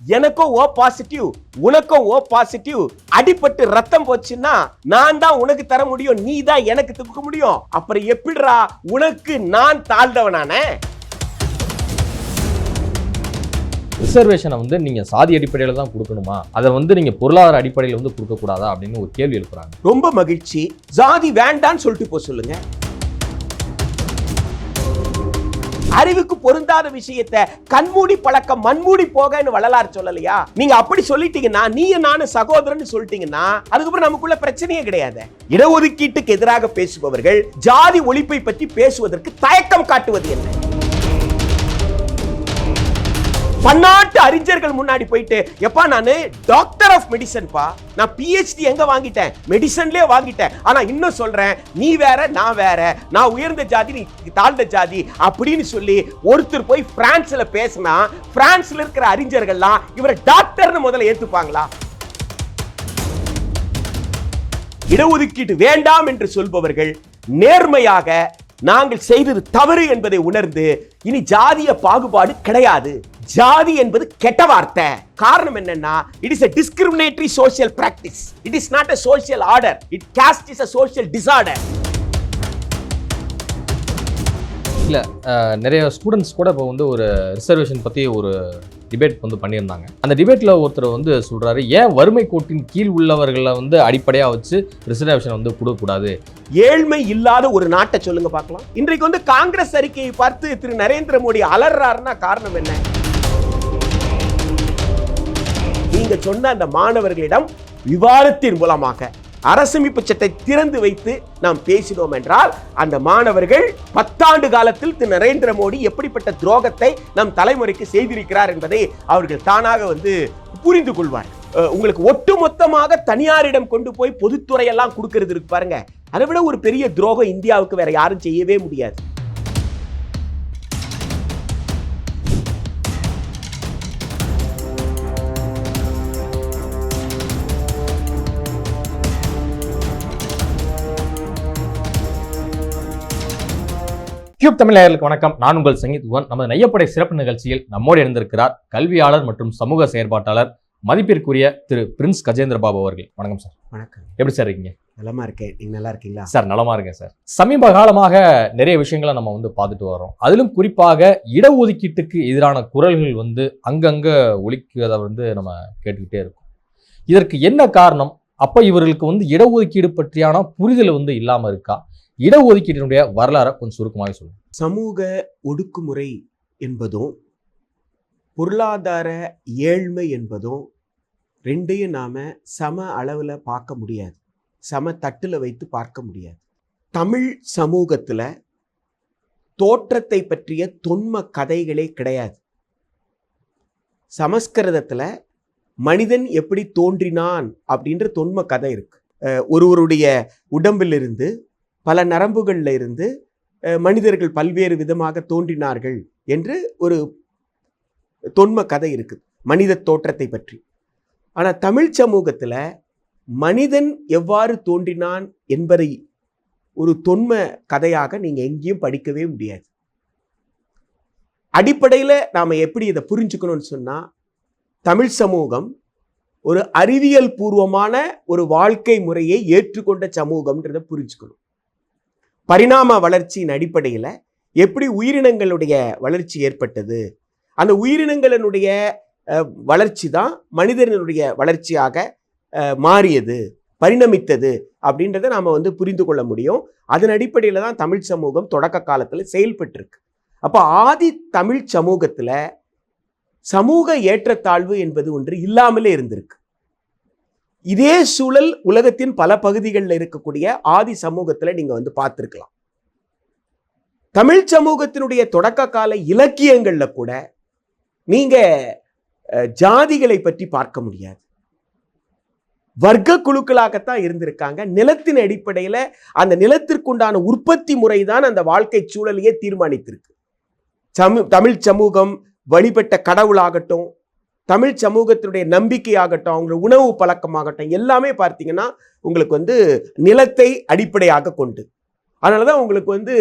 எனக்கும் O positive உனக்கும் O positive அடிபட்டு ரத்தம் போச்சுன்னா நான் தான் உனக்கு தர முடியும் நீ தான் எனக்கு கொடுக்க முடியும். அப்புறம் எப்படிடா உனக்கு நான் தாழ்ந்தவனானே? ரிசர்வேஷனை வந்து நீங்க சாதி அடிப்படையில தான் கொடுக்கணுமா? அதை வந்து நீங்க பொருளாதார அடிப்படையில வந்து கொடுக்க கூடாதா அப்படின்னு ஒரு கேள்வி எழுப்புறாங்க. ரொம்ப மகிழ்ச்சி. ஜாதி வேண்டான்னு சொல்லிட்டு போக சொல்லுங்க. அறிவுக்கு பொருந்தாத விஷயத்தை கண்மூடி பழக்கம் மண்மூடி போகன்னு வள்ளலார் சொல்லலையா? நீங்க அப்படி சொல்லிட்டீங்கன்னா நீ நானும் சகோதரன் சொல்லிட்டீங்கன்னா அதுக்கப்புறம் நமக்குள்ள பிரச்சனையே கிடையாது. இடஒதுக்கீட்டுக்கு எதிராக பேசுபவர்கள் ஜாதி ஒழிப்பை பற்றி பேசுவதற்கு தயக்கம் காட்டுவது என்ன? பன்னாட்டு அறிஞர்கள் முன்னாடி போயிட்டு எப்பா நானு டாக்டர் ஆஃப் மெடிசன் பா. நான் பிஹெச்டி எங்க வாங்கிட்டேன்? மெடிசன்லயே வாங்கிட்டேன். ஆனா இன்னும் சொல்றேன் நீ வேற நான் வேற நான் உயர்ந்த ஜாதி நீ தாழ்ந்த ஜாதி அப்படின்னு சொல்லி ஒருத்தர் போய் பிரான்ஸ்ல பேசினா பிரான்ஸ்ல இருக்கிற அறிஞர்கள்லாம் இவரை டாக்டர்னு முதல்ல ஏத்துப்பாங்களா? இடஒதுக்கீடு வேண்டாம் என்று சொல்பவர்கள் நேர்மையாக நாங்கள் செய்தது தவறு என்பதை உணர்ந்து இனி ஜாதிய பாகுபாடு கிடையாது. ஜாதி என்பது கெட்ட வார்த்தை. காரணம் என்னன்னா it is a discriminatory social practice. It is not a social order. It caste is a social disorder. இல்ல நிறைய ஸ்டூடெண்ட்ஸ் கூட இப்போ வந்து ஒரு ரிசர்வேஷன் பத்தி ஒரு டிபேட் வந்து பண்ணியிருந்தாங்க. அந்த டிபேட்ல ஒருத்தர் வந்து சொல்றாரு ஏன் வறுமை கோட்டின் கீழ் உள்ளவர்களை வந்து அடிப்படையா வச்சு ரிசர்வேஷன் வந்து கொடுக்கக்கூடாது? ஏழ்மை இல்லாத ஒரு நாட்டை சொல்லுங்க பார்க்கலாம். இன்றைக்கு வந்து காங்கிரஸ் அறிக்கையை பார்த்து திரு நரேந்திர மோடி அலறாருன்னா காரணம் என்ன? நீங்க சொன்ன அந்த மாணவர்களிடம் விவாதத்தின் மூலமாக அரசமைப்பு சட்டை திறந்து வைத்து நாம் பேசினோம் என்றால் அந்த மாணவர்கள் பத்தாண்டு காலத்தில் திரு நரேந்திர மோடி எப்படிப்பட்ட துரோகத்தை நம் தலைமுறைக்கு செய்திருக்கிறார் என்பதை அவர்கள் தானாக வந்து புரிந்து கொள்வார் அஹ் உங்களுக்கு ஒட்டுமொத்தமாக தனியாரிடம் கொண்டு போய் பொதுத்துறையெல்லாம் கொடுக்கறது இருக்கு பாருங்க. அதை விட ஒரு பெரிய துரோகம் இந்தியாவுக்கு வேற யாரும் செய்யவே முடியாது. கியூப் தமிழ் நேயர்களுக்கு வணக்கம். நான் உங்கள் சங்கீத் குவன் நமது நையப்படை சிறப்பு நிகழ்ச்சியில் நம்மோடு இணைந்திருக்கிறார் கல்வியாளர் மற்றும் சமூக செயற்பாட்டாளர் மதிப்பிற்குரிய திரு பிரின்ஸ் கஜேந்திர பாபு அவர்கள். வணக்கம் சார். வணக்கம். எப்படி சார் இருக்கீங்க? நலமா இருக்கேன். நீங்க நல்லா இருக்கீங்களா? சார் நலமா இருக்கேன் சார். சமீப காலமாக நிறைய விஷயங்களை நம்ம வந்து பார்த்துட்டு வரோம் அதிலும் குறிப்பாக இடஒதுக்கீட்டுக்கு எதிரான குரல்கள் வந்து அங்கங்க ஒலிக்கிறத வந்து நம்ம கேட்டுக்கிட்டே இருக்கோம். இதற்கு என்ன காரணம்? அப்ப இவர்களுக்கு வந்து இடஒதுக்கீடு பற்றியான புரிதல் வந்து இல்லாம இருக்கா? இடஒதுக்கீட்டினுடைய வரலாறை கொஞ்சம் சுருக்கமாக சொல்லுங்கள் சமூக ஒடுக்குமுறை என்பதும் பொருளாதார ஏழ்மை என்பதும் ரெண்டையும் நாம் சம அளவில் பார்க்க முடியாது. சம தட்டில் வைத்து பார்க்க முடியாது. தமிழ் சமூகத்தில் தோற்றத்தை பற்றிய தொன்ம கதைகளே கிடையாது. சமஸ்கிருதத்தில் மனிதன் எப்படி தோன்றினான் அப்படின்ற தொன்ம கதை இருக்கு. ஒருவருடைய உடம்பிலிருந்து பல நரம்புகளில் இருந்து மனிதர்கள் பல்வேறு விதமாக தோன்றினார்கள் என்று ஒரு தொன்ம கதை இருக்குது மனித தோற்றத்தை பற்றி. ஆனால் தமிழ் சமூகத்தில் மனிதன் எவ்வாறு தோன்றினான் என்பதை ஒரு தொன்ம கதையாக நீங்கள் எங்கேயும் படிக்கவே முடியாது. அடிப்படையில் நாம் எப்படி இதை புரிஞ்சுக்கணும்னு சொன்னால் தமிழ் சமூகம் ஒரு அறிவியல் பூர்வமான ஒரு வாழ்க்கை முறையை ஏற்றுக்கொண்ட சமூகம்ன்றதை புரிஞ்சுக்கணும். பரிணாம வளர்ச்சியின் அடிப்படையில் எப்படி உயிரினங்களுடைய வளர்ச்சி ஏற்பட்டது? அந்த உயிரினங்களினுடைய வளர்ச்சி தான் மனிதனுடைய வளர்ச்சியாக மாறியது பரிணமித்தது அப்படின்றத நாம் வந்து புரிந்து கொள்ள முடியும். அதன் அடிப்படையில் தான் தமிழ் சமூகம் தொடக்க காலத்தில் செயல்பட்டுருக்கு. அப்போ ஆதி தமிழ் சமூகத்தில் சமூக ஏற்றத்தாழ்வு என்பது ஒன்று இல்லாமலே இருந்திருக்கு. இதே சூழல் உலகத்தின் பல பகுதிகளில் இருக்கக்கூடிய ஆதி சமூகத்தில் நீங்கள் வந்து பார்த்துருக்கலாம். தமிழ் சமூகத்தினுடைய தொடக்க கால இலக்கியங்களில் கூட நீங்கள் ஜாதிகளை பற்றி பார்க்க முடியாது. வர்க்க குழுக்களாகத்தான் இருந்திருக்காங்க. நிலத்தின் அடிப்படையில் அந்த நிலத்திற்குண்டான உற்பத்தி முறை தான் அந்த வாழ்க்கை சூழலையே தீர்மானித்திருக்கு. சமு தமிழ் சமூகம் வழிபட்ட கடவுளாகட்டும் தமிழ் சமூகத்தினுடைய நம்பிக்கையாகட்டும் அவங்களோட உணவு பழக்கமாகட்டும் எல்லாமே பார்த்தீங்கன்னா உங்களுக்கு வந்து நிலத்தை அடிப்படையாக கொண்டு. அதனால தான் உங்களுக்கு வந்து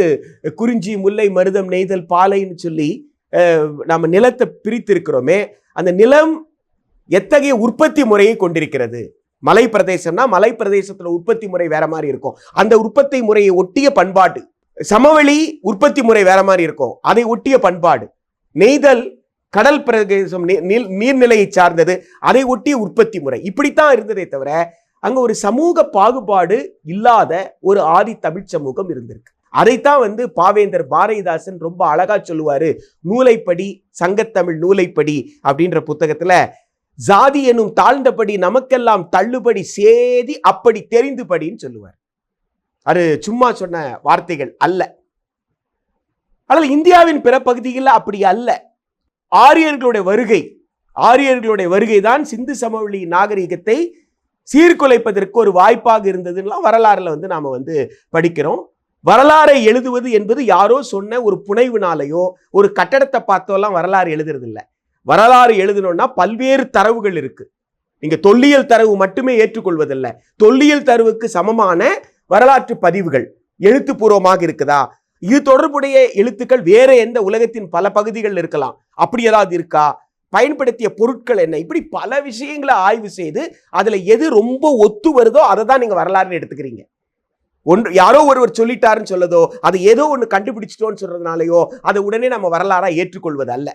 குறிஞ்சி முல்லை மருதம் நெய்தல் பாலைன்னு சொல்லி நம்ம நிலத்தை பிரித்து இருக்கிறோமே அந்த நிலம் எத்தகைய உற்பத்தி முறையை கொண்டிருக்கிறது? மலை பிரதேசம்னா மலை பிரதேசத்தில் உற்பத்தி முறை வேற மாதிரி இருக்கும். அந்த உற்பத்தி முறையை ஒட்டிய பண்பாடு சமவெளி உற்பத்தி முறை வேற மாதிரி இருக்கும். அதை ஒட்டிய பண்பாடு நெய்தல் கடல் பிரதேசம் நீ- நீர்- நீர்நிலையை சார்ந்தது அதை ஒட்டிய உற்பத்தி முறை. இப்படித்தான் இருந்ததே தவிர அங்கே ஒரு சமூக பாகுபாடு இல்லாத ஒரு ஆதி தமிழ் சமூகம் இருந்திருக்கு. அதைத்தான் வந்து பாவேந்தர் பாரதிதாசன் ரொம்ப அழகா சொல்லுவாரு. நூலைப்படி சங்கத்தமிழ் நூலைப்படி அப்படின்ற புத்தகத்துல ஜாதி எனும் தாழ்ந்தபடி நமக்கெல்லாம் தள்ளுபடி சேதி அப்படி தெரிந்துபடின்னு சொல்லுவார். அது சும்மா சொன்ன வார்த்தைகள் அல்ல. ஆனால் இந்தியாவின் பிற பகுதிகளில் அப்படி அல்ல. ஆரியர்களுடைய வருகை ஆரியர்களுடைய வருகை தான் சிந்து சமவெளி நாகரிகத்தை சீர்குலைப்பதற்கு ஒரு வாய்ப்பாக இருந்ததுலாம் வரலாறுல வந்து நாம வந்து படிக்கிறோம். வரலாறை எழுதுவது என்பது யாரோ சொன்ன ஒரு புனைவுனாலேயோ ஒரு கட்டடத்தை பார்த்தோலாம் வரலாறு எழுதுறது இல்லை வரலாறு எழுதணும்னா பல்வேறு தரவுகள் இருக்கு. நீங்க தொல்லியல் தரவு மட்டுமே ஏற்றுக்கொள்வதில்லை. தொல்லியல் தரவுக்கு சமமான வரலாற்று பதிவுகள் எழுத்துப்பூர்வமாக இருக்குதா? இது தொடர்புடைய எழுத்துக்கள் வேற எந்த உலகத்தின் பல பகுதிகளில் இருக்கலாம். அப்படி ஏதாவது இருக்கா? பயன்படுத்திய பொருட்கள் என்ன? இப்படி பல விஷயங்களை ஆய்வு செய்து அதில் எது ரொம்ப ஒத்து வருதோ அதை தான் நீங்கள் வரலாறுன்னு எடுத்துக்கிறீங்க. ஒன்று யாரோ ஒருவர் சொல்லிட்டாருன்னு சொல்லதோ அதை ஏதோ ஒன்று கண்டுபிடிச்சிட்டோன்னு சொல்கிறதுனாலையோ அதை உடனே நம்ம வரலாறாக ஏற்றுக்கொள்வது அல்ல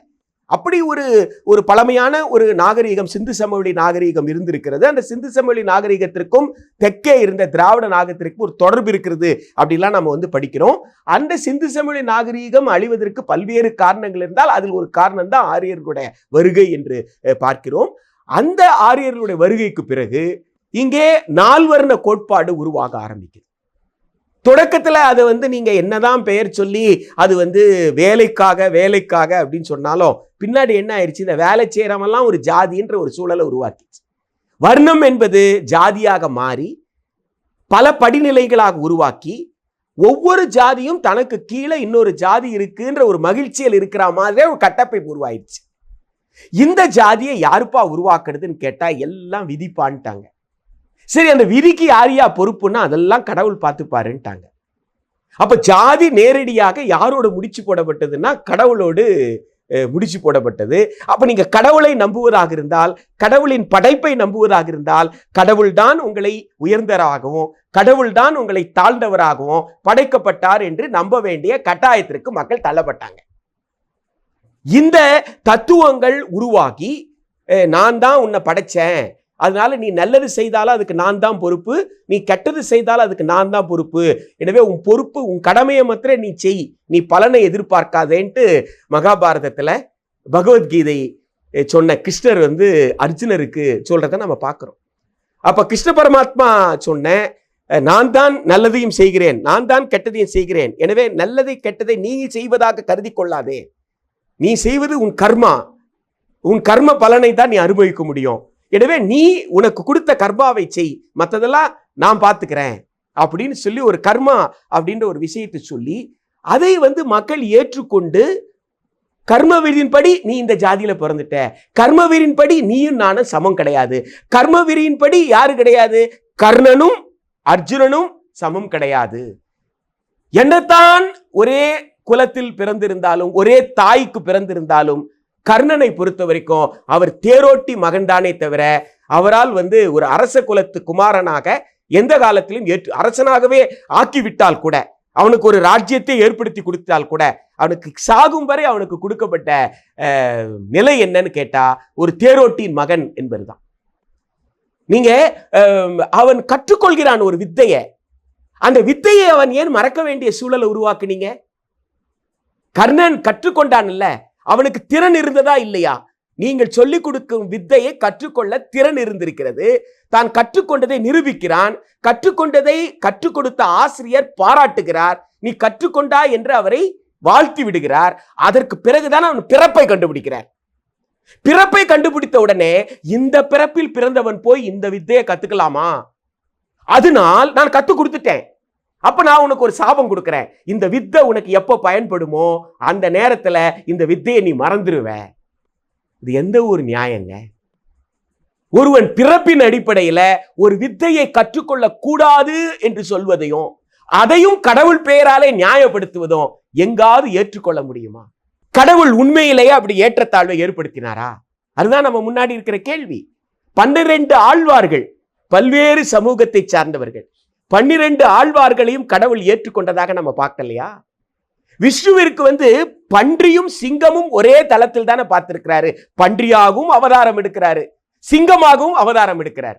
அப்படி ஒரு ஒரு பழமையான ஒரு நாகரீகம் சிந்து சமவெளி நாகரீகம் இருந்திருக்கிறது. அந்த சிந்து சமவெளி நாகரீகத்திற்கும் தெற்கே இருந்த திராவிட நாகத்திற்கும் ஒரு தொடர்பு இருக்கிறது அப்படிலாம் நம்ம வந்து படிக்கிறோம். அந்த சிந்து சமவெளி நாகரீகம் அழிவதற்கு பல்வேறு காரணங்கள் இருந்தால் அதில் ஒரு காரணம் தான் ஆரியர்களுடைய வருகை என்று அஹ், பார்க்கிறோம். அந்த ஆரியர்களுடைய வருகைக்கு பிறகு இங்கே நால்வர்ண கோட்பாடு உருவாக ஆரம்பிக்குது. தொடக்கத்தில் அதை வந்து நீங்கள் என்னதான் பெயர் சொல்லி அது வந்து வேலைக்காக வேலைக்காக அப்படின்னு சொன்னாலும் பின்னாடி என்ன ஆயிடுச்சு? இந்த வேலை செய்கிறவெல்லாம் ஒரு ஜாதின்ற ஒரு சூழலை உருவாக்கிச்சு வர்ணம் என்பது ஜாதியாக மாறி பல படிநிலைகளாக உருவாக்கி ஒவ்வொரு ஜாதியும் தனக்கு கீழே இன்னொரு ஜாதி இருக்குன்ற ஒரு மகிழ்ச்சியில் இருக்கிற மாதிரியே ஒரு கட்டப்பை உருவாயிடுச்சு. இந்த ஜாதியை யாருப்பா உருவாக்குறதுன்னு கேட்டால் எல்லாம் விதிப்பான்ட்டாங்க. சரி அந்த விதிக்கு யாரியா பொறுப்புன்னா அதெல்லாம் கடவுள் பார்த்துப்பாருன்ட்டாங்க. அப்போ ஜாதி நேரடியாக யாரோட முடிச்சு போடப்பட்டதுன்னா கடவுளோடு அஹ், முடிச்சு போடப்பட்டது. அப்ப நீங்க கடவுளை நம்புவதாக இருந்தால் கடவுளின் படைப்பை நம்புவதாக இருந்தால் கடவுள்தான் உங்களை உயர்ந்தவராகவும் கடவுள்தான் உங்களை தாழ்ந்தவராகவும் படைக்கப்பட்டார் என்று நம்ப வேண்டிய கட்டாயத்திற்கு மக்கள் தள்ளப்பட்டாங்க. இந்த தத்துவங்கள் உருவாகி அஹ், நான் தான் உன்னை படைச்சேன் அதனால நீ நல்லது செய்தாலும் அதுக்கு நான் தான் பொறுப்பு நீ கெட்டது செய்தாலும் அதுக்கு நான் தான் பொறுப்பு. எனவே உன் பொறுப்பு உன் கடமையை மாத்திர நீ செய் நீ பலனை எதிர்பார்க்காதேன்ட்டு மகாபாரதத்தில் பகவத்கீதை சொன்ன கிருஷ்ணர் வந்து அர்ஜுனருக்கு சொல்கிறத நம்ம பார்க்குறோம் அப்போ கிருஷ்ண பரமாத்மா சொன்ன நான் தான் நல்லதையும் செய்கிறேன் நான் தான் கெட்டதையும் செய்கிறேன். எனவே நல்லதை கெட்டதை நீ செய்வதாக கருதி கொள்ளாதே. நீ செய்வது உன் கர்மா. உன் கர்ம பலனை தான் நீ அனுபவிக்க முடியும். எனவே நீ உனக்கு கொடுத்த கர்மாவை செய். மற்றதெல்லாம் நான் பார்த்துக்கிறேன். அப்படின்னு சொல்லி ஒரு கர்மா அப்படின்ற ஒரு விஷயத்தை சொல்லி அதை வந்து மக்கள் ஏற்றுக்கொண்டு கர்ம விதியின்படி நீ இந்த ஜாதியில பிறந்துட்ட. கர்ம விதியின்படி நீயும் நானும் சமம் கிடையாது. கர்ம விதியின்படி யாரு கிடையாது? கர்ணனும் அர்ஜுனனும் சமம் கிடையாது. என்னத்தான் ஒரே குலத்தில் பிறந்திருந்தாலும் ஒரே தாய்க்கு பிறந்திருந்தாலும் கர்ணனை பொறுத்த வரைக்கும் அவர் தேரோட்டி மகன்தானே தவிர அவரால் வந்து ஒரு அரச குலத்து குமாரனாக எந்த காலத்திலும் ஏற்று அரசனாகவே ஆக்கிவிட்டால் கூட அவனுக்கு ஒரு ராஜ்யத்தை ஏற்படுத்தி கொடுத்தால் கூட அவனுக்கு சாகும் வரை அவனுக்கு கொடுக்கப்பட்ட நிலை என்னன்னு கேட்டா ஒரு தேரோட்டியின் மகன் என்பதுதான். நீங்க அவன் கற்றுக்கொள்கிறான் ஒரு வித்தையை. அந்த வித்தையை அவன் ஏன் மறக்க வேண்டிய சூழலை உருவாக்குனீங்க? கர்ணன் கற்றுக்கொண்டான்ல அவனுக்கு திறன் இருந்ததா இல்லையா? நீங்கள் சொல்லிக் கொடுக்கும் வித்தையை கற்றுக்கொள்ள திறன் இருந்திருக்கிறது. தான் கற்றுக்கொண்டதை நிரூபிக்கிறான். கற்றுக்கொண்டதை கற்றுக் கொடுத்த ஆசிரியர் பாராட்டுகிறார். நீ கற்றுக்கொண்டா என்று அவரை வாழ்த்தி விடுகிறார். அதற்கு பிறகுதான் அவன் பிறப்பை கண்டுபிடிக்கிறார். பிறப்பை கண்டுபிடித்த உடனே இந்த பிறப்பில் பிறந்தவன் போய் இந்த வித்தையை கத்துக்கலாமா? அதனால் நான் கற்றுக் கொடுத்துட்டேன். அப்ப நான் உனக்கு ஒரு சாபம் கொடுக்குறேன். இந்த வித்தை உனக்கு எப்போ பயன்படுமோ அந்த நேரத்துல இந்த வித்தையை நீ மறந்துடுவ இது எந்த ஒரு நியாயங்க? ஒருவன் பிறப்பின் அடிப்படையில ஒரு வித்தையை கற்றுக்கொள்ள கூடாது என்று சொல்வதையும் அதையும் கடவுள் பெயராலே நியாயப்படுத்துவதும் எங்காவது ஏற்றுக்கொள்ள முடியுமா? கடவுள் உண்மையிலேயே அப்படி ஏற்றத்தாழ்வை ஏற்படுத்தினாரா? அதுதான் நம்ம முன்னாடி இருக்கிற கேள்வி. பன்னிரண்டு ஆழ்வார்கள் பல்வேறு சமூகத்தை சார்ந்தவர்கள். பன்னிரெண்டு ஆழ்வார்களையும் கடவுள் ஏற்றுக்கொண்டதாக நம்ம பார்க்கலையா விஷ்ணுவிற்கு வந்து பன்றியும் சிங்கமும் ஒரே தளத்தில் தானே பார்த்திருக்கிறாரு. பன்றியாகவும் அவதாரம் எடுக்கிறாரு. சிங்கமாகவும் அவதாரம் எடுக்கிறார்.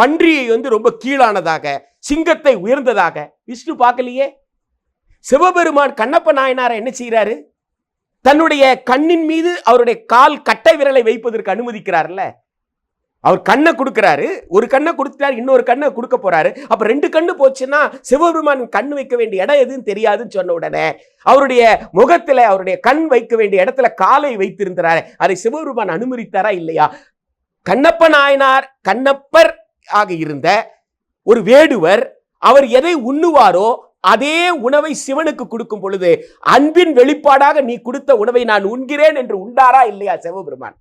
பன்றியை வந்து ரொம்ப கீழானதாக சிங்கத்தை உயர்ந்ததாக விஷ்ணு பார்க்கலையே? சிவபெருமான் கண்ணப்ப நாயனாரை என்ன செய்கிறாரு? தன்னுடைய கண்ணின் மீது அவருடைய கால் கட்டை விரலை வைப்பதற்கு அனுமதிக்கிறார்ல. அவர் கண்ணை கொடுக்குறாரு. ஒரு கண்ணை கொடுத்துட்டார் இன்னொரு கண்ணை கொடுக்க போறாரு. அப்ப ரெண்டு கண்ணு போச்சுன்னா சிவபெருமான் கண் வைக்க வேண்டிய இடம் எதுவும் தெரியாதுன்னு சொன்ன உடனே அவருடைய முகத்துல அவருடைய கண் வைக்க வேண்டிய இடத்துல காலை வைத்திருந்தாரு. அதை சிவபெருமான் அனுமதித்தாரா இல்லையா? கண்ணப்ப நாயனார் கண்ணப்பர் ஆக இருந்த ஒரு வேடுவர் அவர் எதை உண்ணுவாரோ அதே உணவை சிவனுக்கு கொடுக்கும் பொழுது அன்பின் வெளிப்பாடாக நீ கொடுத்த உணவை நான் உண்கிறேன் என்று உண்டாரா இல்லையா சிவபெருமான்?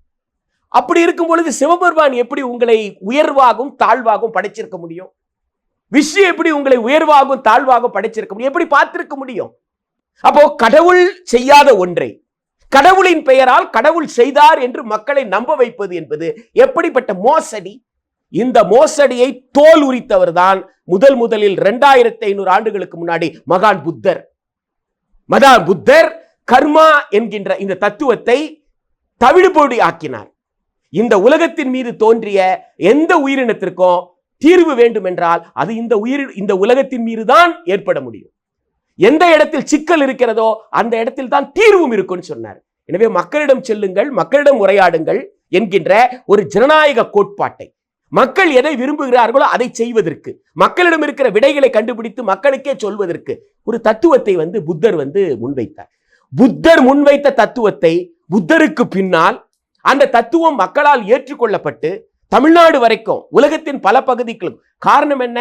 அப்படி இருக்கும் பொழுது சிவபெருமான் எப்படி உங்களை உயர்வாகவும் தாழ்வாகவும் படைச்சிருக்க முடியும்? விஷ்ணு எப்படி உங்களை உயர்வாகவும் தாழ்வாகவும் படைச்சிருக்க முடியும்? எப்படி பார்த்திருக்க முடியும்? அப்போ கடவுள் செய்யாத ஒன்றை கடவுளின் பெயரால் கடவுள் செய்தார் என்று மக்களை நம்ப வைப்பது என்பது எப்படிப்பட்ட மோசடி? இந்த மோசடியை தோல் உரித்தவர் தான் முதல் முதலில் இரண்டாயிரத்தி ஐநூறு ஆண்டுகளுக்கு முன்னாடி மகான் புத்தர். மகான் புத்தர் கர்மா என்கின்ற இந்த தத்துவத்தை தவிடுபொடி ஆக்கினார். இந்த உலகத்தின் மீது தோன்றிய எந்த உயிரினத்திற்கும் தீர்வு வேண்டும் என்றால் அது இந்த உயிர் இந்த உலகத்தின் மீது தான் ஏற்பட முடியும். எந்த இடத்தில் சிக்கல் இருக்கிறதோ அந்த இடத்தில் தான் தீர்வும் இருக்கும்னு சொன்னார். எனவே மக்களிடம் செல்லுங்கள் மக்களிடம் உரையாடுங்கள் என்கின்ற ஒரு ஜனநாயக கோட்பாட்டை. மக்கள் எதை விரும்புகிறார்களோ அதை செய்வதற்கு மக்களிடம் இருக்கிற விடைகளை கண்டுபிடித்து மக்களுக்கே சொல்வதற்கு ஒரு தத்துவத்தை வந்து புத்தர் வந்து முன்வைத்தார். புத்தர் முன்வைத்த தத்துவத்தை புத்தருக்கு பின்னால் அந்த தத்துவம் மக்களால் ஏற்றுக்கொள்ளப்பட்டு தமிழ்நாடு வரைக்கும் உலகத்தின் பல பகுதிகளும் காரணம் என்ன?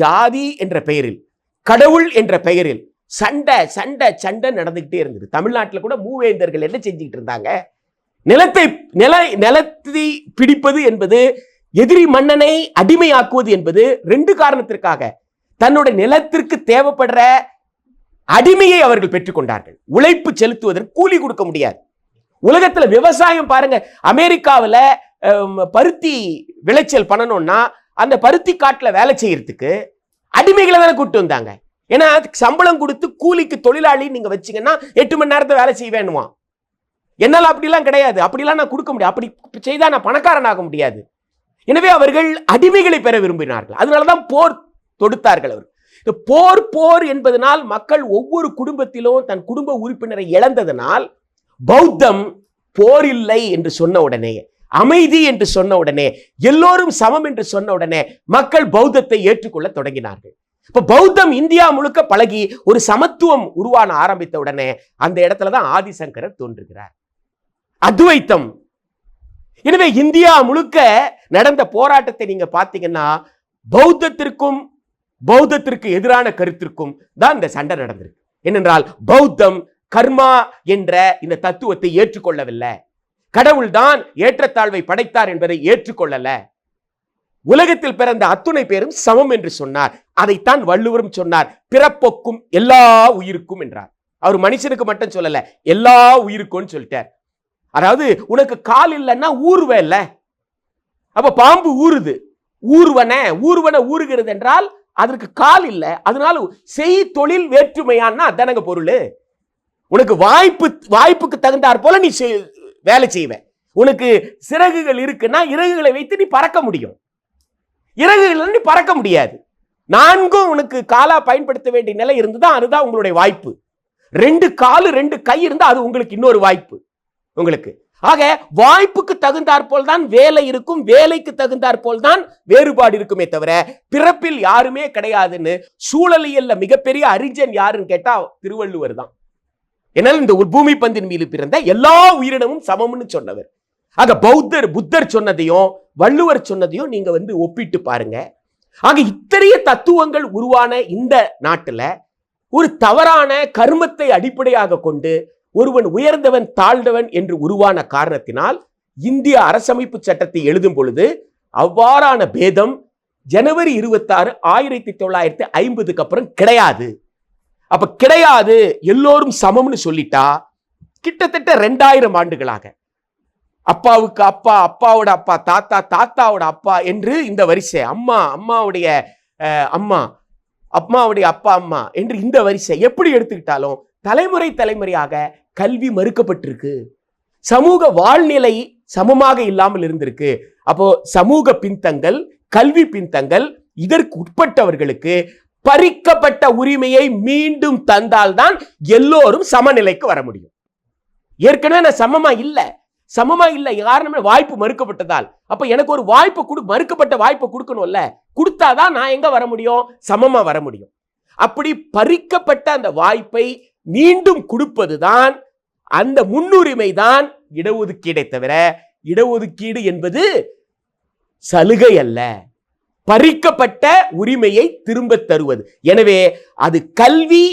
ஜாதி என்ற பெயரில் கடவுள் என்ற பெயரில் சண்டை சண்டை சண்டை நடந்துகிட்டே இருந்தது. தமிழ்நாட்டில் கூட மூவேந்தர்கள் என்ன செஞ்சுக்கிட்டு இருந்தாங்க? நிலத்தை நில நிலத்தை பிடிப்பது என்பது எதிரி மன்னனை அடிமையாக்குவது என்பது ரெண்டு காரணத்திற்காக தன்னுடைய நிலத்திற்கு தேவைப்படுற அடிமையை அவர்கள் பெற்றுக்கொண்டார்கள். உழைப்பு செலுத்துவதற்கு கூலி கொடுக்க முடியாது. உலகத்துல விவசாயம் பாருங்க. அமெரிக்காவில் பருத்தி விளைச்சல் பண்ணணும்னா அந்த பருத்தி காட்டில் வேலை செய்யறதுக்கு அடிமைகளை தானே கூட்டு வந்தாங்க. ஏன்னா அதுக்கு சம்பளம் கொடுத்து கூலிக்கு தொழிலாளி நீங்க வச்சீங்கன்னா எட்டு மணி நேரத்தை வேலை செய்ய வேணுமா என்னால் அப்படிலாம் கிடையாது. அப்படிலாம் நான் கொடுக்க முடியாது. அப்படி செய்தால் நான் பணக்காரன் ஆக முடியாது. எனவே அவர்கள் அடிமைகளை பெற விரும்பினார்கள். அதனால தான் போர் தொடுத்தார்கள் அவர். இந்த போர் போர் என்பதனால் மக்கள் ஒவ்வொரு குடும்பத்திலும் தன் குடும்ப உறுப்பினரை இழந்ததனால் பௌத்தம் போர் இல்லை என்று சொன்ன உடனே அமைதி என்று சொன்ன உடனே எல்லோரும் சமம் என்று சொன்ன உடனே மக்கள் பௌத்தத்தை ஏற்றுக்கொள்ள தொடங்கினார்கள். இப்ப பௌத்தம் இந்தியா முழுக்க பழகி ஒரு சமத்துவம் உருவான ஆரம்பித்த உடனே அந்த இடத்துல தான் ஆதிசங்கரர் தோன்றுகிறார். அத்வைத்தம். எனவே இந்தியா முழுக்க நடந்த போராட்டத்தை நீங்க பார்த்தீங்கன்னா பௌத்தத்திற்கும் பௌத்தத்திற்கு எதிரான கருத்திற்கும் தான் இந்த சண்டை நடந்திருக்கு. ஏனென்றால் பௌத்தம் கர்மா என்ற இந்த தத்துவத்தை ஏற்றுக்கொள்ளவில்லை. கடவுள்தான் ஏற்றத்தாழ்வை படைத்தார் என்பதை ஏற்றுக்கொள்ளல. உலகத்தில் பிறந்த அத்துணை பேரும் சமம் என்று சொன்னார். அதைத்தான் வள்ளுவரும் சொன்னார். பிறப்பொக்கும் எல்லா உயிருக்கும் என்றார். அவர் மனுஷனுக்கு மட்டும் சொல்லல எல்லா உயிருக்கும் சொல்லிட்டார். அதாவது உனக்கு கால் இல்லைன்னா ஊர்வ இல்ல. அப்ப பாம்பு ஊறுது. ஊர்வன ஊர்வன ஊறுகிறது என்றால் அதற்கு கால் இல்லை. அதனால செய் தொழில் வேற்றுமையான்னா அதானங்க பொருள். உனக்கு வாய்ப்பு வாய்ப்புக்கு தகுந்தாற் போல நீ செய்- வேலை செய்வேன். உனக்கு சிறகுகள் இருக்குன்னா இறகுகளை வைத்து நீ பறக்க முடியும். இறகுகள் நீ பறக்க முடியாது. நான்கும் உனக்கு காலா பயன்படுத்த வேண்டிய நிலை இருந்துதான் அதுதான் உங்களுடைய வாய்ப்பு. ரெண்டு காலு ரெண்டு கை இருந்தால் அது உங்களுக்கு இன்னொரு வாய்ப்பு. உங்களுக்கு. ஆக வாய்ப்புக்கு தகுந்தாற்போல் தான் வேலை இருக்கும் வேலைக்கு தகுந்தாற்போல் தான் வேறுபாடு இருக்குமே தவிர பிறப்பில் யாருமே கிடையாதுன்னு சூழலியல்ல மிகப்பெரிய அறிஞன் யாருன்னு கேட்டா திருவள்ளுவர் தான். என்னால் இந்த ஒரு பூமி பந்தின் மீது பிறந்த எல்லா உயிரினமும் சமம்னு சொன்னவர். ஆக பௌத்தர் புத்தர் சொன்னதையும் வள்ளுவர் சொன்னதையும் நீங்க வந்து ஒப்பிட்டு பாருங்க. ஆக இத்தனைய தத்துவங்கள் உருவான இந்த நாட்டுல ஒரு தவறான கர்மத்தை அடிப்படையாக கொண்டு ஒருவன் உயர்ந்தவன் தாழ்ந்தவன் என்று உருவான காரணத்தினால் இந்திய அரசமைப்பு சட்டத்தை எழுதும் பொழுது அவ்வாறான பேதம் ஜனவரி இருபத்தாறு ஆயிரத்தி தொள்ளாயிரத்தி ஐம்பதுக்கு அப்புறம் கிடையாது. அப்ப கிடையாது எல்லோரும் சமம்னு சொல்லிட்டா கிட்டத்தட்ட ரெண்டாயிரம் ஆண்டுகளாக. அப்பாவுக்கு அப்பா அப்பாவோட அப்பா தாத்தா தாத்தாவோட அப்பா என்று இந்த வரிசை அம்மா அம்மாவுடைய அம்மா அம்மாவுடைய அப்பா அம்மா என்று இந்த வரிசை எப்படி எடுத்துக்கிட்டாலும் தலைமுறை தலைமுறையாக கல்வி மறுக்கப்பட்டிருக்கு. சமூக வாழ்நிலை சமமாக இல்லாமல் இருந்திருக்கு. அப்போ சமூக பின்தங்கள் கல்வி பின்தங்கள் இதற்கு உட்பட்டவர்களுக்கு பறிக்கப்பட்ட உரிமையை மீண்டும் தந்தால்தான் எல்லோரும் சமநிலைக்கு வர முடியும். ஏற்கனவே நான் சமமா இல்லை. சமமா இல்லை. காரணம் வாய்ப்பு மறுக்கப்பட்டதால். அப்ப எனக்கு ஒரு வாய்ப்பு கொடு மறுக்கப்பட்ட வாய்ப்பை கொடுக்கணும்ல. கொடுத்தாதான் நான் எங்க வர முடியும்? சமமா வர முடியும். அப்படி பறிக்கப்பட்ட அந்த வாய்ப்பை மீண்டும் கொடுப்பதுதான் அந்த முன்னுரிமை தான் இடஒதுக்கீடை தவிர இடஒதுக்கீடு என்பது சலுகை அல்ல. பறிக்கப்பட்ட உரிமையை திரும்பத் தருவது. எனவே அது கல்வி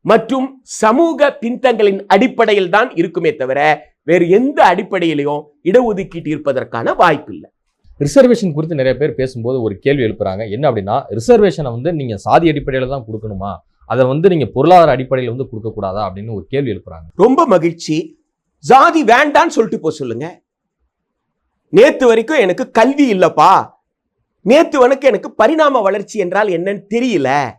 மற்றும் சமூக பின்தங்களின் அடிப்படையில் தான் இருக்குமே தவிர வேறு எந்த அடிப்படையிலையும் இடஒதுக்கீட்டு இருப்பதற்கான வாய்ப்பு இல்லை ரிசர்வேஷன் குறித்து நிறைய பேர் பேசும்போது ஒரு கேள்வி எழுப்புறாங்க. என்ன அப்படின்னா ரிசர்வேஷனை வந்து நீங்க சாதி அடிப்படையில தான் கொடுக்கணுமா? அதை வந்து நீங்க பொருளாதார அடிப்படையில் வந்து கொடுக்க கூடாதா அப்படின்னு ஒரு கேள்வி எழுப்புறாங்க. ரொம்ப மகிழ்ச்சி. ஜாதி வேண்டான்னு சொல்லிட்டு போ சொல்லுங்க. நேத்து வரைக்கும் எனக்கு கல்வி இல்லப்பா. நேத்து வரைக்கும் எனக்கு பரிணாம வளர்ச்சி என்றால் என்னன்னு தெரியல.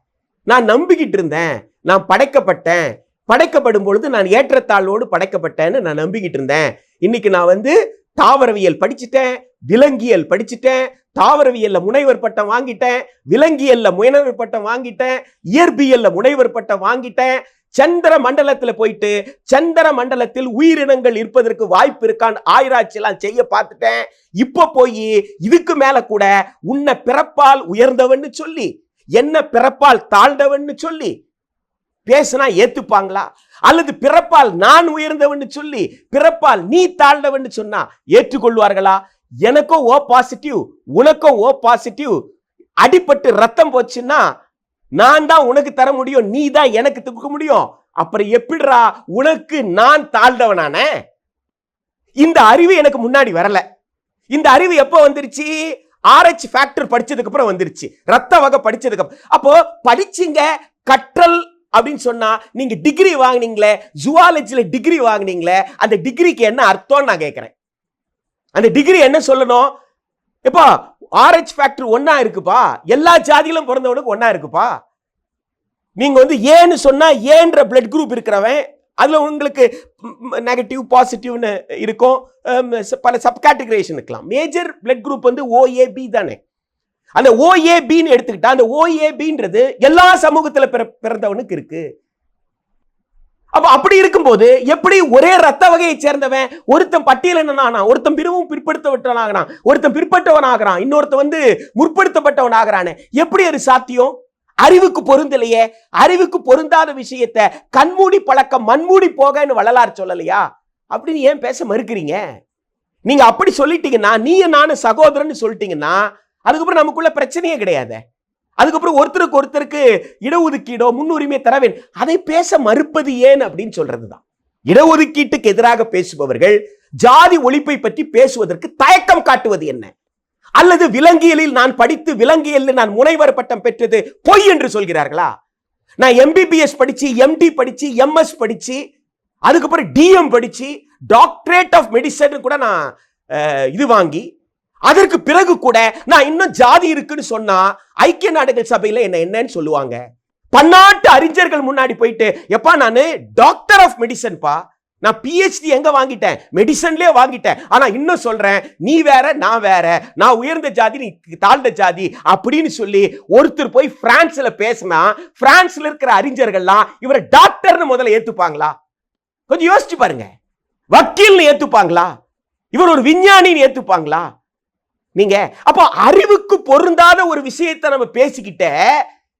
நான் நம்பிக்கிட்டு இருந்தேன். நான் படைக்கப்பட்டேன். படைக்கப்படும் பொழுது நான் ஏற்றத்தாழ்வோடு படைக்கப்பட்டேன்னு நான் நம்பிக்கிட்டு இருந்தேன். இன்னைக்கு நான் வந்து தாவரவியல் படிச்சுட்டேன் விலங்கியல் படிச்சுட்டேன் தாவரவியல்ல முனைவர் பட்டம் வாங்கிட்டேன் விலங்கியல்ல முனைவர் பட்டம் வாங்கிட்டேன் இயற்பியல்ல முனைவர் பட்டம் வாங்கிட்டேன் சந்திர மண்டலத்தில் போயிட்டு சந்திர மண்டலத்தில் உயிரினங்கள் இருப்பதற்கு வாய்ப்பு இருக்கான்னு ஆயிராட்சி செய்ய பார்த்துட்டேன். இப்போ போய் இதுக்கு மேல கூட உன்னை பிறப்பால் உயர்ந்தவன்னு சொல்லி என்ன பிறப்பால் தாழ்ந்தவன்னு சொல்லி பேசினா ஏத்துப்பாங்களா? அல்லது பிறப்பால் நான் உயர்ந்தவன்னு சொல்லி பிறப்பால் நீ தாழ்ந்தவன்னு சொன்னா ஏற்றுக்கொள்வார்களா? எனக்கும் ஓ பாசிட்டிவ் உனக்கும் ஓ பாசிட்டிவ் அடிபட்டு ரத்தம் போச்சுன்னா நான் தான் உனக்கு தர முடியும் நீ தான் எனக்கு தூக்க முடியும். அப்புறம் எப்படிடா உனக்கு நான் தாழ்ந்தவனான? இந்த அறிவு எனக்கு முன்னாடி வரல. இந்த அறிவு எப்போ வந்துருச்சு? ஆர்ஹெச் ஃபேக்டர் படிச்சதுக்கு அப்புறம் வந்துருச்சு. ரத்த வகை படிச்சதுக்கு அப்புறம். அப்போ படிச்சீங்க கற்றல் அப்படின்னு சொன்னா நீங்க டிகிரி வாங்குனீங்களே ஜுவாலஜியில் டிகிரி வாங்குனீங்களே அந்த டிகிரிக்கு என்ன அர்த்தம்னு நான் கேட்குறேன் அந்த டிகிரி என்ன சொல்லணும்? எப்பா ஆர்ஹெச் ஃபேக்டரி ஒன்னா இருக்குப்பா. எல்லா ஜாதிகளும் பிறந்தவனுக்கு ஒன்னா இருக்குப்பா. நீங்க வந்து ஏன்னு சொன்னா ஏன்ற பிளட் குரூப் இருக்கிறவன் அதுல உங்களுக்கு நெகட்டிவ் பாசிட்டிவ்னு இருக்கும். பல சப் கேட்டகரேஷன் இருக்கலாம். மேஜர் பிளட் குரூப் வந்து ஓஏபி தானே. அந்த ஓஏபின்னு எடுத்துக்கிட்டா அந்த ஓஏபின்றது எல்லா சமூகத்தில் பிற பிறந்தவனுக்கு இருக்குது அப்ப அப்படி இருக்கும்போது எப்படி ஒரே ரத்த வகையை சேர்ந்தவன் ஒருத்தன் பட்டியலினன் ஆனான் ஒருத்தன் பிரிவும் பிற்படுத்தப்பட்டவன் ஆகிறான் ஒருத்தன் பிற்பட்டவன் ஆகிறான் இன்னொருத்தன் வந்து முற்படுத்தப்பட்டவன் ஆகிறானே எப்படி அது சாத்தியம்? அறிவுக்கு பொருந்தலையே அறிவுக்கு பொருந்தாத விஷயத்தை கண்மூடி பழக்கம் மண்மூடி போகன்னு வள்ளலார் சொல்லலையா? அப்படின்னு ஏன் பேச மறுக்கிறீங்க? நீங்க அப்படி சொல்லிட்டீங்கன்னா நீ நானும் சகோதரன்னு சொல்லிட்டீங்கன்னா அதுக்கப்புறம் நமக்குள்ள பிரச்சனையே கிடையாது. அதுக்கப்புறம் ஒருத்தருக்கு ஒருத்தருக்கு இடஒதுக்கீடோ முன்னுரிமை தரவேன். அதை பேச மறுப்பது ஏன் அப்படின்னு சொல்றதுதான். இடஒதுக்கீட்டுக்கு எதிராக பேசுபவர்கள் ஜாதி ஒழிப்பை பற்றி பேசுவதற்கு தயக்கம் காட்டுவது என்ன? அல்லது விலங்கியலில் நான் படித்து விலங்கியலில் நான் முனைவர் பட்டம் பெற்றது பொய் என்று சொல்கிறார்களா? நான் எம்பிபிஎஸ் படிச்சு எம்டி படிச்சு எம்எஸ் படிச்சு அதுக்கப்புறம் டிஎம் படிச்சு டாக்டரேட் ஆஃப் மெடிசன் கூட நான் இது வாங்கி அதற்கு பிறகு கூட நான் இன்னும் ஜாதி இருக்குன்னு சொன்னா ஐக்கிய நாடுகள் சபையில என்ன என்னன்னு சொல்லுவாங்க. பன்னாட்டு அறிஞர்கள் முன்னாடி போயிட்டு எப்பா நான் டாக்டர் ஆஃப் மெடிசன்பா நான் பிஹெச்டி எங்க வாங்கிட்டேன்? மெடிசன்லயே வாங்கிட்டேன். ஆனா இன்னும் சொல்றேன் நீ வேற நான் வேற நான் உயர்ந்த ஜாதி நீ தாழ்ந்த ஜாதி அப்படின்னு சொல்லி ஒருத்தர் போய் பிரான்ஸ்ல பேசினா பிரான்ஸ்ல இருக்கிற அறிஞர்கள்லாம் இவரை டாக்டர்னு முதல்ல ஏத்துப்பாங்களா? கொஞ்சம் யோசிச்சு பாருங்க. வக்கீல்னு ஏத்துப்பாங்களா? இவர் ஒரு விஞ்ஞானின்னு ஏத்துப்பாங்களா? நீங்க அப்போ அறிவுக்கு பொருந்தாத ஒரு விஷயத்தை நம்ம பேசிக்கிட்ட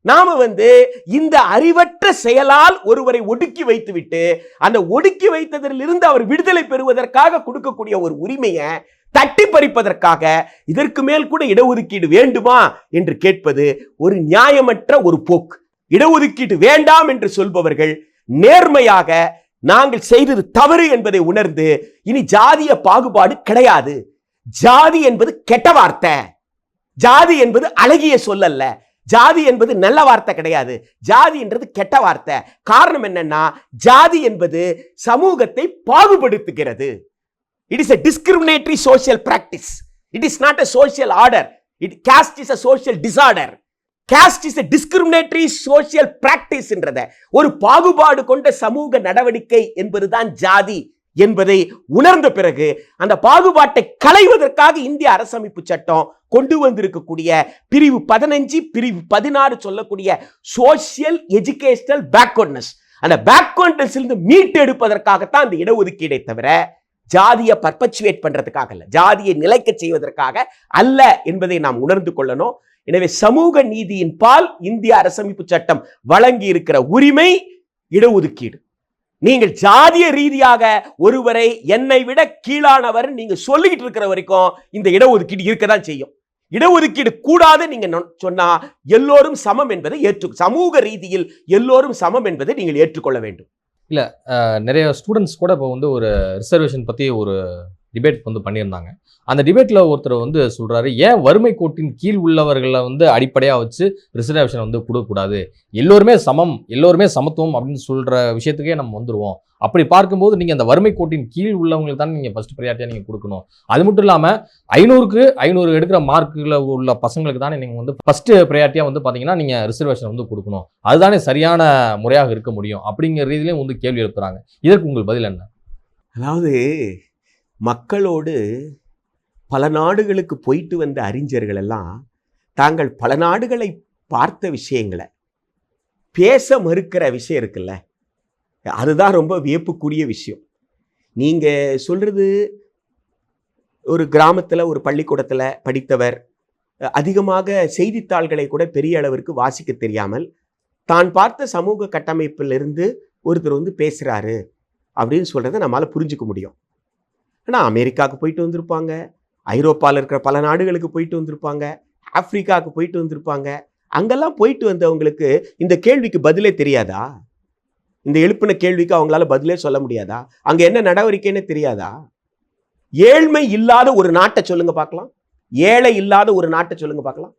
நாம வந்து இந்த அறிவற்ற செயலால் ஒருவரை ஒடுக்கி வைத்துவிட்டு அந்த ஒடுக்கி வைத்ததிலிருந்து அவர் விடுதலை பெறுவதற்காக கொடுக்கக்கூடிய ஒரு உரிமையை தட்டி பறிப்பதற்காக இதற்கு மேல் கூட இடஒதுக்கீடு வேண்டுமா என்று கேட்பது ஒரு நியாயமற்ற ஒரு போக்கு. இடஒதுக்கீடு வேண்டாம் என்று சொல்பவர்கள் நேர்மையாக நாங்கள் செய்தது தவறு என்பதை உணர்ந்து இனி ஜாதிய பாகுபாடு கிடையாது. ஜாதி என்பது கெட்ட வார்த்தை. ஜாதி என்பது அழகிய சொல்லல்ல. ஜாதி என்பது நல்ல வார்த்தை கிடையாது. ஜாதி என்றது கெட்ட வார்த்தை. காரணம் என்னன்னா ஜாதி என்பது சமூகத்தை பாகுபடுத்துகிறது. It is a discriminatory social practice it is not a social order it caste is a social disorder caste is discriminatory discriminatory social practice ஒரு பாகுபாடு கொண்ட சமூக நடவடிக்கை என்பதுதான் ஜாதி. என்பதை உணர்ந்த பிறகு அந்த பாகுபாட்டை களைவதற்காக இந்திய அரசமைப்பு சட்டம் கொண்டு வந்திருக்கக்கூடிய பிரிவு பதினஞ்சு பிரிவு பதினாறு சொல்லக்கூடிய சோசியல் எஜுகேஷனல் பேக்வர்ட்னஸ் அந்த பேக்வர்ட்னஸ் இருந்து மீட்டெடுப்பதற்காகத்தான் அந்த இடஒதுக்கீடை தவிர ஜாதியை பர்பச்சுவேட் பண்றதுக்காக அல்ல. ஜாதியை நிலைக்க செய்வதற்காக அல்ல என்பதை நாம் உணர்ந்து கொள்ளணும். எனவே சமூக நீதியின் பால் இந்திய அரசமைப்பு சட்டம் வழங்கி இருக்கிற உரிமை இடஒதுக்கீடு. நீங்கள் ஜாதிய ரீதியாக ஒருவரை என்னை விட கீழானவர் நீங்க சொல்லிக்கிட்டு இருக்கிற வரைக்கும் இந்த இடஒதுக்கீடு இருக்கதான் செய்யும். இடஒதுக்கீடு கூடாது நீங்க நொ- சொன்னா எல்லோரும் சமம் என்பதை ஏற்று சமூக ரீதியில் எல்லோரும் சமம் என்பதை நீங்கள் ஏற்றுக்கொள்ள வேண்டும். இல்லை நிறைய ஸ்டூடெண்ட்ஸ் கூட இப்போ வந்து ஒரு ரிசர்வேஷன் பற்றி ஒரு டிபேட் வந்து பண்ணியிருந்தாங்க. அந்த டிபேட்டில் ஒருத்தர் வந்து சொல்கிறாரு ஏன் வறுமை கோட்டின் கீழ் உள்ளவர்களை வந்து அடிப்படையாக வச்சு ரிசர்வேஷன் வந்து கொடுக்கக்கூடாது? எல்லோருமே சமம் எல்லோருமே சமத்துவம் அப்படின்னு சொல்கிற விஷயத்துக்கே நம்ம வந்துடுவோம் அப்படி பார்க்கும்போது நீங்கள் அந்த வறுமை கோட்டின் கீழ் உள்ளவங்களுக்கு தான் நீங்கள் ஃபஸ்ட் ப்ரையாரிட்டியாக நீங்கள் கொடுக்கணும். அது மட்டும் இல்லாமல் ஐநூறுக்கு ஐநூறு எடுக்கிற மார்க்கில் உள்ள பசங்களுக்கு தானே நீங்கள் வந்து ஃபஸ்ட்டு ப்ரையாரிட்டியாக வந்து பார்த்தீங்கன்னா நீங்கள் ரிசர்வேஷன் வந்து கொடுக்கணும். அதுதானே சரியான முறையாக இருக்க முடியும் அப்படிங்கிற ரீதியிலையும் வந்து கேள்வி எழுப்புறாங்க. இதற்கு உங்கள் பதில் என்ன? அதாவது மக்களோடு பல நாடுகளுக்கு போயிட்டு வந்த அறிஞர்கள் எல்லாம் தாங்கள் பல நாடுகளை பார்த்த விஷயங்களை பேச மறுக்கிற விஷயம் இருக்குல்ல? அதுதான் ரொம்ப வியப்புக்குரிய விஷயம். நீங்கள் சொல்கிறது ஒரு கிராமத்தில் ஒரு பள்ளிக்கூடத்தில் படித்தவர் அதிகமாக செய்தித்தாள்களை கூட பெரிய அளவிற்கு வாசிக்க தெரியாமல் தான் பார்த்த சமூக கட்டமைப்பிலிருந்து ஒருத்தர் வந்து பேசுகிறாரு அப்படின்னு சொல்கிறத நம்மளால் புரிஞ்சுக்க முடியும். ஆனால் அமெரிக்காவுக்கு போயிட்டு வந்திருப்பாங்க. ஐரோப்பாவில் இருக்கிற பல நாடுகளுக்கு போயிட்டு வந்திருப்பாங்க. ஆப்பிரிக்காவுக்கு போயிட்டு வந்திருப்பாங்க. அங்கெல்லாம் போயிட்டு வந்தவங்களுக்கு இந்த கேள்விக்கு பதிலே தெரியாதா? இந்த எழுப்பின கேள்விக்கு அவங்களால பதிலே சொல்ல முடியாதா? அங்கே என்ன நடவடிக்கைன்னு தெரியாதா? ஏழ்மை இல்லாத ஒரு நாட்டை சொல்லுங்க பார்க்கலாம். ஏழை இல்லாத ஒரு நாட்டை சொல்லுங்க பார்க்கலாம்.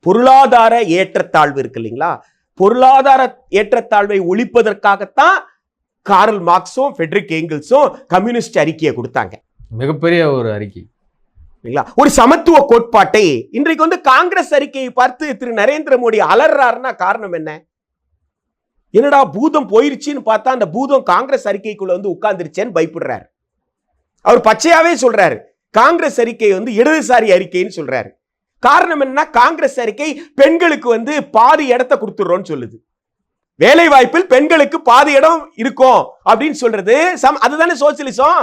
பொருளாதார ஏற்றத்தாழ்வு இருக்கு இல்லைங்களா? பொருளாதார ஏற்றத்தாழ்வை ஒழிப்பதற்காகத்தான் காரல் மார்க்ஸும் ஃபெட்ரிக் ஏங்கிள்ஸும் கம்யூனிஸ்ட் அறிக்கையை கொடுத்தாங்க. மிகப்பெரிய ஒரு அறிக்கை. இல்லைங்களா? ஒரு சமத்துவ கோட்பாட்டை இன்றைக்கு வந்து காங்கிரஸ் அறிக்கையை பார்த்து திரு நரேந்திர மோடி அலறாருன்னா காரணம் என்ன? என்னடா பூதம் போயிருச்சுன்னு பார்த்தா அந்த பூதம் காங்கிரஸ் அறிக்கைக்குள்ள வந்து உட்கார்ந்துருச்சேன்னு பயப்படுறாரு. அவர் பச்சையாவே சொல்றாரு. காங்கிரஸ் அறிக்கை வந்து இடதுசாரி அறிக்கைன்னு சொல்றாரு. காரணம் என்ன காங்கிரஸ் அறிக்கை பெண்களுக்கு வந்து பாதி இடத்த கொடுத்துடுறோம்னு சொல்லுது. வேலை வாய்ப்பில் பெண்களுக்கு பாதி இடம் இருக்கும் அப்படின்னு சொல்றது சம அதுதானே சோசியலிசம்?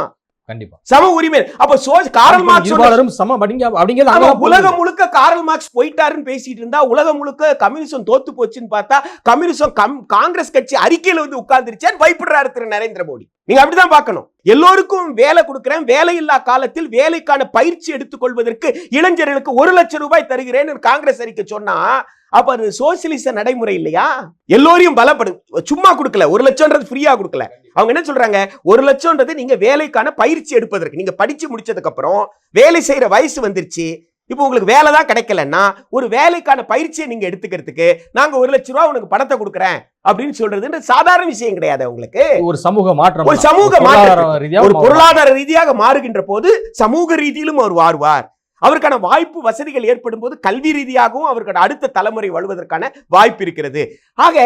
கண்டிப்பா. சம உரிமை. அப்ப சோ காரல் மார்க்ஸ் சம அப்படிங்க அப்படிங்கிறது. உலகம் முழுக்க காரல் மார்க்ஸ் போயிட்டாருன்னு பேசிட்டு இருந்தா உலகம் முழுக்க கம்யூனிசம் தோத்து போச்சுன்னு பார்த்தா கம்யூனிசம் கம் காங்கிரஸ் கட்சி அறிக்கையில வந்து உட்கார்ந்துருச்சேன்னு பயப்படுறாரு திரு நரேந்திர மோடி. நீங்க அப்படிதான் பார்க்கணும். எல்லோருக்கும் வேலை கொடுக்கிறேன். வேலை இல்லா காலத்தில் வேலைக்கான பயிற்சி எடுத்துக்கொள்வதற்கு இளைஞர்களுக்கு ஒரு லட்சம் ரூபாய் தருகிறேன்னு காங்கிரஸ் அறிக்கை சொன்னா அப்ப அது சோசியலிச நடைமுறை இல்லையா? எல்லோரையும் பலப்படு சும்மா கொடுக்கல. ஒரு லட்சம்ன்றது ஃப்ரீயா கொடுக்கல. அவங்க என்ன சொல்றாங்க? ஒரு லட்சம்ன்றது நீங்க வேலைக்கான பயிற்சி எடுப்பதற்கு. நீங்க படிச்சு முடிச்சதுக்கு அப்புறம் வேலை செய்யற வயசு வந்துருச்சு. இப்போ உங்களுக்கு வேலை தான் கிடைக்கலன்னா ஒரு வேலைக்கான பயிற்சியை நீங்க எடுத்துக்கிறதுக்கு நாங்க ஒரு லட்ச ரூபா உனக்கு பணத்தை கொடுக்குறேன் அப்படின்னு சொல்றதுன்ற சாதாரண விஷயம் கிடையாது உங்களுக்கு. ஒரு சமூக மாற்றம் ஒரு சமூக பொருளாதார மாற்றம். ஒரு. பொருளாதார ரீதியாக மாறுகின்ற போது சமூக ரீதியிலும் அவர் வாருவார் அவருக்கான வாய்ப்பு வசதிகள் ஏற்படும் போது கல்வி ரீதியாகவும் அவருக்கான அடுத்த தலைமுறை வழுவதற்கான வாய்ப்பு இருக்கிறது. ஆக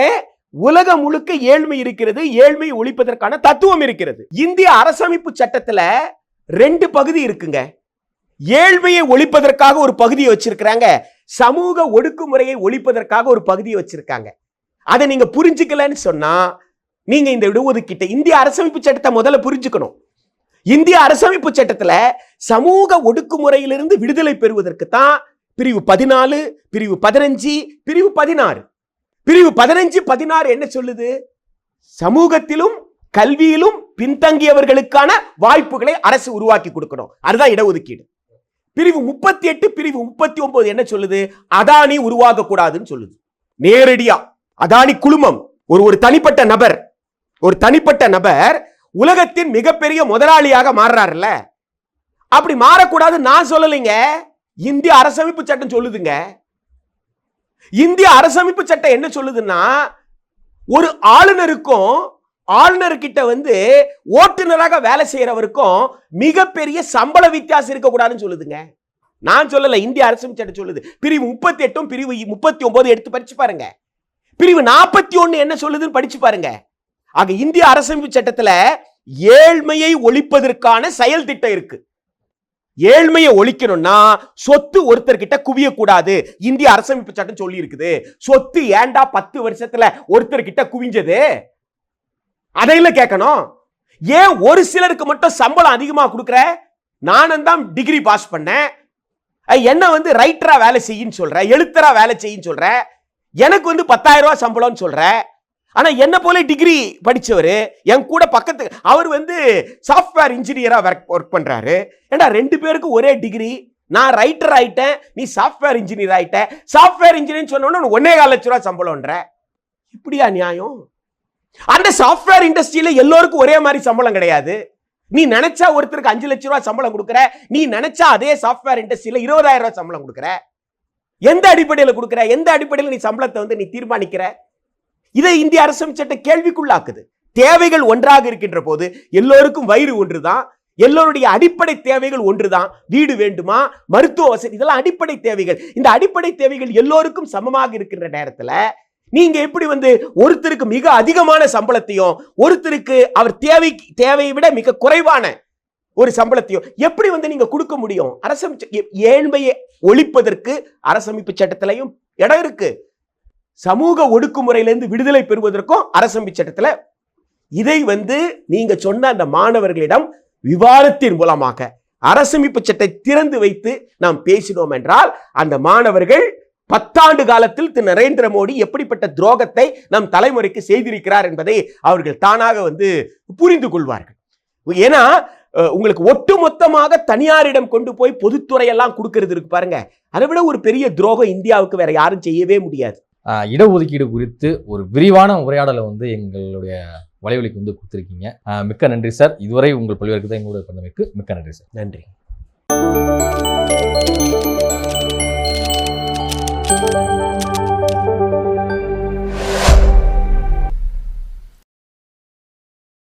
உலகம் முழுக்க ஏழ்மை இருக்கிறது ஏழ்மை ஒழிப்பதற்கான தத்துவம் இருக்கிறது. இந்திய அரசமைப்பு சட்டத்துல ரெண்டு பகுதி இருக்குங்க. ஏழ்மையை ஒழிப்பதற்காக ஒரு பகுதியை வச்சிருக்கிறாங்க. சமூக ஒடுக்குமுறையை ஒழிப்பதற்காக ஒரு பகுதியை வச்சிருக்காங்க. அதை நீங்க புரிஞ்சுக்கலன்னு சொன்னா நீங்க இந்த இடஒதுக்கீட்டை இந்திய அரசமைப்பு சட்டத்தை முதல்ல புரிஞ்சுக்கணும். இந்திய அரசமைப்பு சட்டத்துல சமூக ஒடுக்குமுறையிலிருந்து விடுதலை பெறுவதற்கு தான் பிரிவு பதினாலு பிரிவு பதினஞ்சு பிரிவு பதினாறு. பிரிவு பதினஞ்சு பதினாறு என்ன சொல்லுது? சமூகத்திலும் கல்வியிலும் பின்தங்கியவர்களுக்கான வாய்ப்புகளை அரசு உருவாக்கி கொடுக்கணும். அதுதான் இடஒதுக்கீடு. பிரிவு முப்பத்தி எட்டு பிரிவு முப்பத்தி ஒன்பது என்ன சொல்லுது? அதானி உருவாக கூடாதுன்னு சொல்லுது. நேரடியா. அதானி குழுமம். ஒரு ஒரு தனிப்பட்ட நபர். ஒரு தனிப்பட்ட நபர் உலகத்தின் மிகப்பெரிய முதலாளியாக மாறுறாருல்ல. அப்படி மாறக்கூடாது நான் சொல்லலைங்க. இந்திய அரசமைப்பு சட்டம் சொல்லுதுங்க. இந்திய அரசமைப்பு சட்டம் என்ன சொல்லுதுன்னா ஒரு ஆளுநருக்கும் ஆளுநர்கிட்ட வந்து ஓட்டுநராக வேலை செய்யறவருக்கும் மிகப்பெரிய சம்பள வித்தியாசம் இருக்கக்கூடாதுன்னு சொல்லுதுங்க. நான் சொல்லல இந்திய அரசமைப்பு சட்டம் சொல்லுது. பிரிவு முப்பத்தி எட்டும் பிரிவு முப்பத்தி ஒன்பது எடுத்து படிச்சு பாருங்க. பிரிவு நாற்பத்தி ஒன்று என்ன சொல்லுதுன்னு படிச்சு பாருங்க. ஆக இந்திய அரசமைப்பு சட்டத்தில் ஏழ்மையை ஒழிப்பதற்கான செயல் திட்டம் இருக்கு. ஏழ்மையை ஒழிக்கணும்னா சொத்து ஒருத்தர்கிட்ட குவியக்கூடாது. இந்திய அரசமைப்பு சட்டம் சொல்லி இருக்குது சொத்து ஏன்டா பத்து வருஷத்துல ஒருத்தர்கிட்ட குவிஞ்சது? அதையில கேட்கணும். ஏன் ஒரு சிலருக்கு மட்டும் சம்பளம் அதிகமா கொடுக்குற? நானும் தான் டிகிரி பாஸ் பண்ணேன். என்ன வந்து ரைட்டரா வேலை செய்யின்னு சொல்ற? எழுத்தரா வேலை செய்யின்னு சொல்ற? எனக்கு வந்து பத்தாயிரம் ரூபாய் சம்பளம்னு சொல்ற? ஆனா என்ன போல டிகிரி படிச்சவர் என் கூட பக்கத்து அவர் வந்து சாஃப்ட்வேர் இன்ஜினியரா ஒர்க் ஒர்க் பண்றாரு. ஏண்டா ரெண்டு பேருக்கும் ஒரே டிகிரி நான் ரைட்டர் ஆயிட்டேன் நீ சாஃப்ட்வேர் இன்ஜினியர் ஆயிட்ட. சாஃப்ட்வேர் இன்ஜினியர் சொன்னோன்னு ஒன்னே கால லட்ச ரூபா சம்பளம்ன்ற. இப்படியா நியாயம்? அந்த சாஃப்ட்வேர் இண்டஸ்ட்ரியில எல்லோருக்கும் ஒரே மாதிரி சம்பளம் கிடையாது. நீ நினைச்சா ஒருத்தருக்கு அஞ்சு லட்ச ரூபா சம்பளம் கொடுக்குற நீ நினைச்சா அதே சாஃப்ட்வேர் இண்டஸ்ட்ரியில இருபதாயிரம் ரூபாய் சம்பளம் கொடுக்குற. எந்த அடிப்படையில் கொடுக்குற எந்த அடிப்படையில் நீ சம்பளத்தை வந்து நீ தீர்மானிக்கிற? இதை இந்திய அரசமைப்பு சட்ட கேள்விக்குள்ளாக்குது. தேவைகள் ஒன்றாக இருக்கின்ற போது எல்லோருக்கும் வயிறு ஒன்றுதான். எல்லோருடைய அடிப்படை தேவைகள் ஒன்றுதான். வீடு வேண்டுமா? மருத்துவ வசதி இதெல்லாம் அடிப்படை தேவைகள். இந்த அடிப்படை தேவைகள் எல்லோருக்கும் சமமாக இருக்கின்ற நேரத்துல நீங்க எப்படி வந்து ஒருத்தருக்கு மிக அதிகமான சம்பளத்தையும் ஒருத்தருக்கு அவர் தேவை தேவையை விட மிக குறைவான ஒரு சம்பளத்தையும் எப்படி வந்து நீங்க கொடுக்க முடியும்? அரசமைப்பு ஏழ்மையை ஒழிப்பதற்கு அரசமைப்பு சட்டத்திலையும் இடம் இருக்கு. சமூக ஒடுக்குமுறையிலிருந்து விடுதலை பெறுவதற்கும் அரசமைப்பு சட்டத்தில் இதை வந்து நீங்க சொன்ன அந்த மாணவர்களிடம் விவாதத்தின் மூலமாக அரசமைப்பு சட்டை திறந்து வைத்து நாம் பேசினோம் என்றால் அந்த மாணவர்கள் பத்தாண்டு காலத்தில் திரு நரேந்திர மோடி எப்படிப்பட்ட துரோகத்தை நம் தலைமுறைக்கு செய்திருக்கிறார் என்பதை அவர்கள் தானாக வந்து புரிந்து கொள்வார்கள். ஏன்னா உங்களுக்கு ஒட்டுமொத்தமாக தனியாரிடம் கொண்டு போய் பொதுத்துறையெல்லாம் கொடுக்கிறது இருக்கு பாருங்க. அதை விட ஒரு பெரிய துரோகம் இந்தியாவுக்கு வேற யாரும் செய்யவே முடியாது. இடஒதுக்கீடு குறித்து ஒரு விரிவான உரையாடலை வந்து எங்களுடைய வலைவலிக்கு வந்து கொடுத்துருக்கீங்க. மிக்க நன்றி சார். இதுவரை உங்கள் பல்வேறு எங்களோட பண்ணமைக்கு மிக்க நன்றி சார். நன்றி.